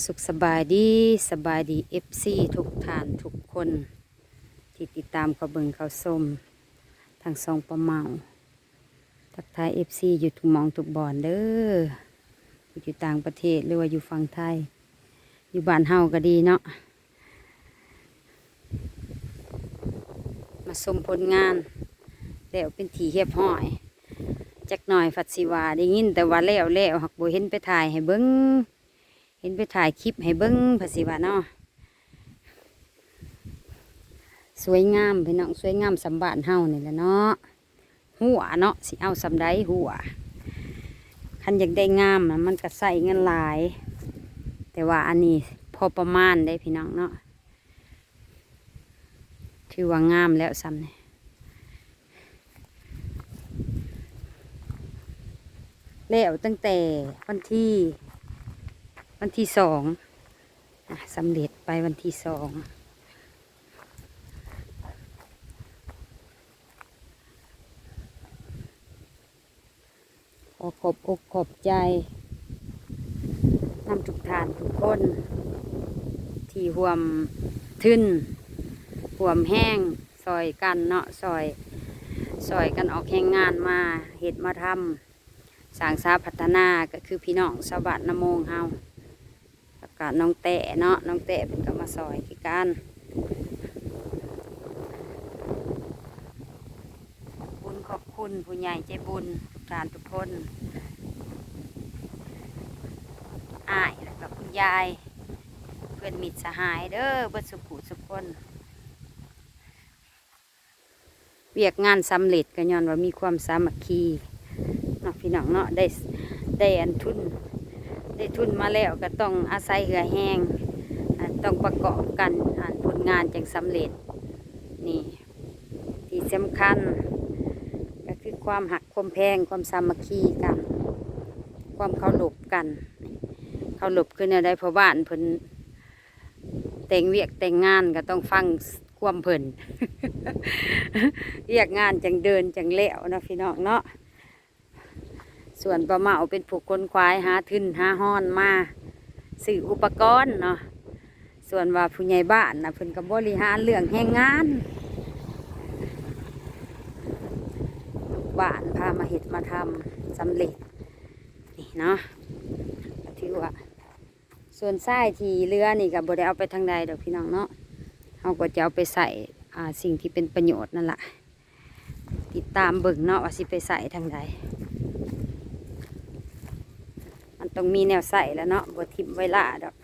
สุขสบายดีสบายดีเอฟซีทุกท่านทุกคน ที่ติดตามเขาเบิงเขาชมทางซองประเมา ทักทายเอฟซีอยู่ทุกมองทุกบอนเด้ออยู่ต่างประเทศหรือว่าอยู่ฝั่งไทย อยู่บ้านเฮาก็ดีเนาะมาชมผลงานแล้วเป็นทีเฮียบห้อยจักหน่อยฝัดสิว่าได้ยินแต่ว่าแล้วแล้วหักบ่เห็นไปถ่ายให้เบิ้ง เห็นไปถ่ายคลิปให้เบิ้งผัดสิว่าเนาะสวยงามพี่น้องสวยงามสำบานเฮานี่แหละเนาะหัวเนาะสิเอาสำได้หัวคันอยากได้งามนะมันก็ใส่เงินหลาย แต่ว่าอันนี้พอประมาณได้พี่น้องเนาะถือว่างามแล้วซ้ำนี่ยแล้วตั้งแต่วันที่ วันที่สองสำเร็จไปวันที่สองขอขอบอกขอบใจนำทุกทานทุกคน ที่ห่วมทึนห่วมแห้งซอยกันเนาะซอยซอยกันออกแห่งงานมาเห็ดมาทำสางสาพัฒนาก็คือพี่น้องชาวบ้านนมงเฮา แล้วก็น้องแต่เนาะน้องแต่เป็นก็มาซอยคือกันบุญขอบคุณผู้ใหญ่ใจบุญทุการทุกคนอายแล้วก็คุณยาย เพื่อนมิตรสหายเด้อเบิดสุขุสุขคนเวียกงานสำเร็จก็ย้อนว่ามีความสามัคคีเนาะพี่น้องเนาะได้ได้อันทุน ได้ทุนมาแล้วก็ต้องอาศัยเหือแห้งต้องประกอบกันอ่านผลงานจึงสำเร็จนี่ที่สำคัญ ก็คือความหักความแพงความสามัคคีกัน ความเคารพกันเคารพคือเนี่ยได้พอบ้านเพิ่นแต่งเวียกแต่งงานก็ต้องฟังความเพิ่นเรียกงานจังเดินจังเล้วนะพี่น้องเนาะ ส่วนประเมาเป็นผู้คนควายหาทึนหาห้อนมาสื่ออุปกรณ์เนาะส่วนว่าผู้ใหญ่บ้านนะเพิ่นกับบริหารเรื่องแห่งงานบ้านพามาเห็ดมาทำสำเร็จนี่เนาะก็ถือว่าส่วนไส้ที่เรือนี่กับบไดเอาไปทางใดเดอกพี่น้องเนาะเขาก็จะเอาไปใส่สิ่งที่เป็นประโยชน์นั่นแหละติดตามเบิ่งเนาะว่าสิไปใส่ทางใด มัน ต้องมีแนวใส่แล้วเนาะบวทิมไว้ล่าดอก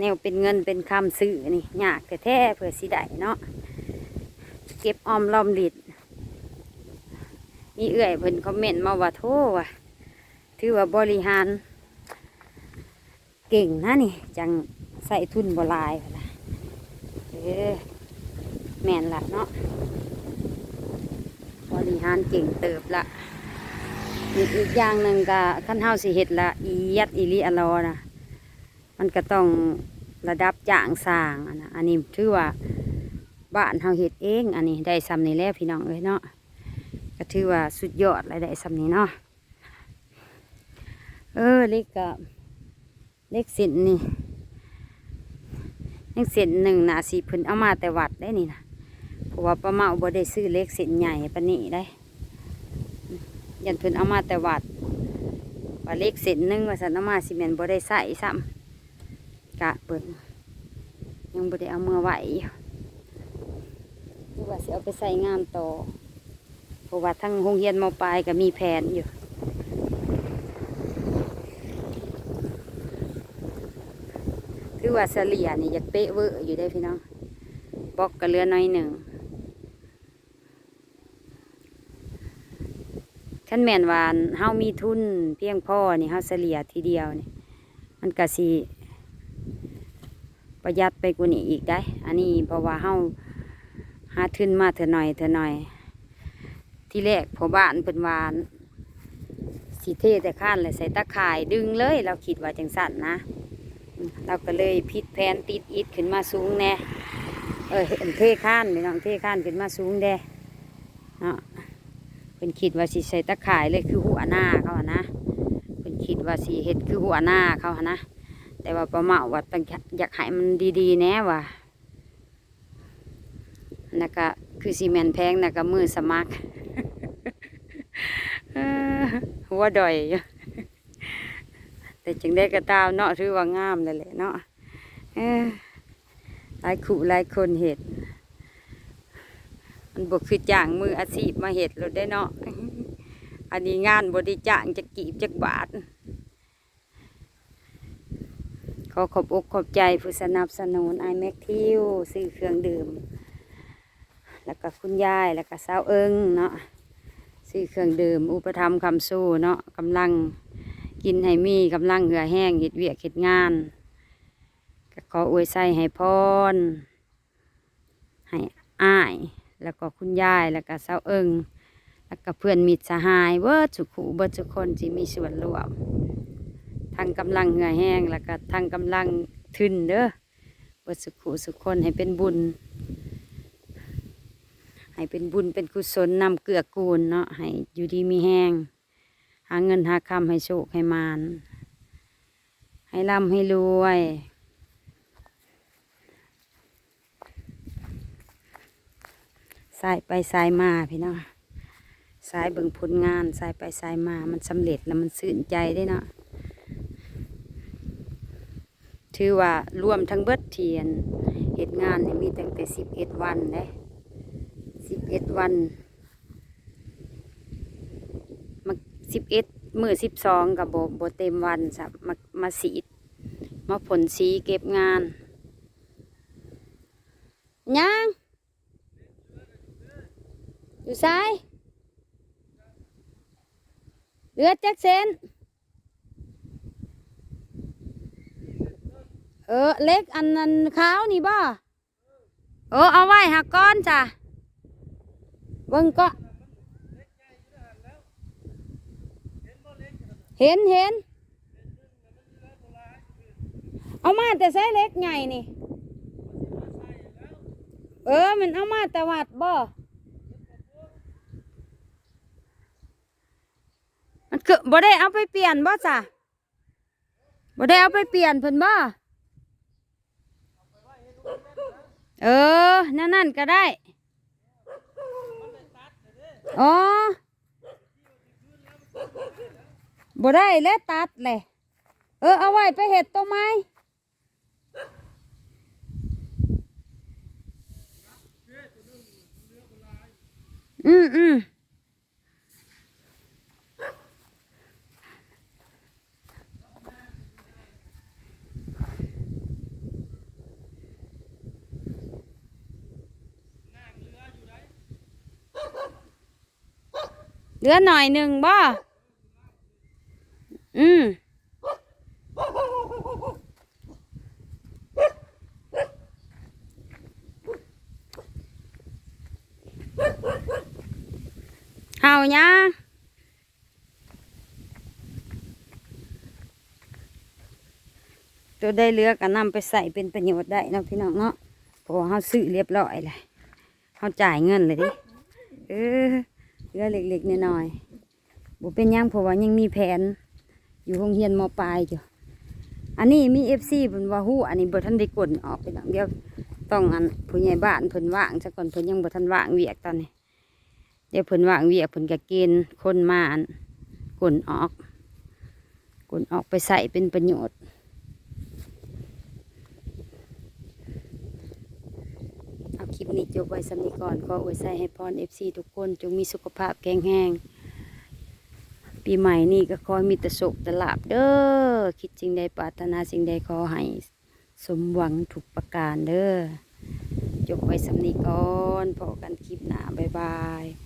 แนวเป็นเงินเป็นคำซื้อนี่ยากแต่แท้เพื่อสิได้เนาะเก็บออมรอมริดมีเอื่อยเพิ่นคอมเมนต์มาว่าโทว่ะถือว่าบริหาร เก่งนะนี่ จังใส่ทุนบลายพุ่นนะเออแมนละเนาะบริหารเก่งเติบละ อีกอีกอย่างหนึ่งก็ขั้นเฮาสิเฮ็ดละอียัดอีลีอลอนะมันก็ต้องระดับจ้างสร้างอะนะอันนี้ถือว่าบ้านเฮาเฮ็ดเอง อันนี้ได้ซ้ำนี้แล้วพี่น้องเอ้ยเนาะก็ถือว่าสุดยอดเลยได้ซ้ำนี้เนาะเออเล็กก็เล็กเส้นนี่เล็กเส้นหนึ่งนะสีพิ่นเอามาแต่วัดได้นี่นะเพราะว่าป้าเมาบ่ได้ซื้อเล็กเส้นใหญ่ปนนี้ได้ ยันเพิ่นเอามาแต่วัดว่าเล็กเส้นหนึงว่าสันเอามาสิแมนบ่ได้ใส่ซ้ำกะเปิดยังบ่ได้เอามือไหวอยู่หรือว่าสิเอาไปใส่งานต่อเพราะว่าทั้งโรงเรียนมปลายก็มีแผนอยู่คือว่าเสลียนี่อยากเป๊ะเวอร์อยู่ได้พี่น้องบอกก็เลือน้อยหนึ่ง ขันแม่นวาอันเฮามีทุนเพียงพ่อนี่เฮาเฉลี่ยทีเดียวนี่มันก็สิประหยัดไปกว่านี้อีกได้ อันนี้เพราะว่าเฮาหาทุนมาเถอะหน่อยเถอะหน่อย ที่แรกพอบ้านเป็นวานสีเทแต่ข้านเลยใส่ตะข่ายดึงเลย เราคิดว่าจังสั่นนะ เราก็เลยพิดแผนติดอิดขึ้นมาสูงแน่เออเห็นเทข้านพี่น้องเทข้านขึ้นมาสูงแด่เนาะ เป็นคิดว่าสิใส่ตะข่ายเลยคือหัวหน้าเขาอะนะเป็นคิดว่าสีเห็ดคือหัวหน้าเขาหนนะแต่ว่าประมาว่าต้องอยากให้มันดีๆแน่ว่ะนะก็คือซีเมนแพงนะก็มือสมัครหัวดอยแต่จึงได้กระตามเนาะถือว่างามเลยแหละเนาะหลายขู่หลายคนเห็ด มันบกคือจ้างมืออาชีพมาเห็ดเราได้เนาะ อันนี้งานบริจ้างจะกีบจักบาท ขอขอบอกขอบใจผู้สนับสนุนไอแม็กทิวซื้อเครื่องดื่ม แล้วก็คุณยายแล้วก็สาวเอิงเนาะซื้อเครื่องดื่ม อุปธรรมคำสู้เนาะกำลังกินให้มีกำลังเหือแห้งเห็ดเวียกเห็ดงานก็ขออวยใส่ให้พรให้อ้าย แล้วก็คุณยายแล้วก็เสาเอิงแล้วก็เพื่อนมิตรสหายเบิดสุขุเบิดทุกคนที่มีส่วนร่วมทั้งกำลังเหือแห้งแล้วก็ทั้งกำลังทึนเด้อเบิดสุขุสุขคนให้เป็นบุญ ให้เป็นบุญเป็นกุศลนำเกื้อกูลเนาะให้อยู่ดีมีแห้งหาเงินหาคำให้โชคให้มานให้ร่ำให้รวย สายไปสายมาพี่น้องสายเบิ่งผลงานสายไปสายมามันสำเร็จแล้วมันสื่นใจได้เนาะถือว่ารวมทั้งเบิดเทียนเหตุงานนี่มีตั้งแต่สิบเอ็ดวันเด้สิบเอ็ดวันมาสิบเอ็ดมือสิบสองกับโบโบเต็มวันสับมามาสีมาผลสีเก็บงานยัง อยู่ซ้าย เลือดจักเซนเออ เล็กอันนั้นขาวนี่บ่เออ เอาไว้หักก้อนจ้ะเบิ่งก็ เห็นเห็น เอามาแต่ใช้เล็กใหญ่นี่ เออ มันเอามาแต่วัดบ่ มันคือบ่ได้เอาไปเปลี่ยนบ่จ้ะบ่ได้เอาไปเปลี่ยนเพิ่นบ่เออ นั่นนั่นก็ได้ อ๋อบ่ได้แล้วตัดเลยเออ เอาไว้ไปเห็ดต้นไม้อืมอืม ลือหน่อยหนึ่งบ่อืมเห่ายังตัวได้เลือกก็นำไปใส่เป็นประโยชน์ได้นะพี่น้องเนาะพราะว่าเขาซื้อเรียบร้อยเลยเขาจ่ายเงินเลยดิเออ เรือเล็กๆน้อยๆบ่เป็นยังเพราะว่ายังมีแผน อยู่โรงเรียนมปลายอยู่อันนี้มีเอฟซีเพิ่นว่าฮู้อันนี้บ่ทันได้กดออกไปหลังเดียวต้องอันผู้ใหญ่บ้านเพิ่นว่างซะก่อนเพิ่นยังบ่ทันว่างเวียกตอนนี้ เดี๋ยวเพิ่นว่างเวียกเพิ่นก็เกณฑ์คนมาอันกดออกกดออกไปใส่เป็นประโยชน์ เอาคลิ ปนี้จบไว้สำนีก่อน ขออวยใส่ให้พรเอฟซีทุกคน จงมีสุขภาพแข็งแรงปีใหม่นี่ก็ขอให้มีแต่สุขแต่ลาบเด้อคิดสิ่งใดปรารถนาสิ่งใดขอให้สมหวังถูกประการเด้อจบไว้สำนีก่อนพอกันคลิปหน้าบ๊ายบาย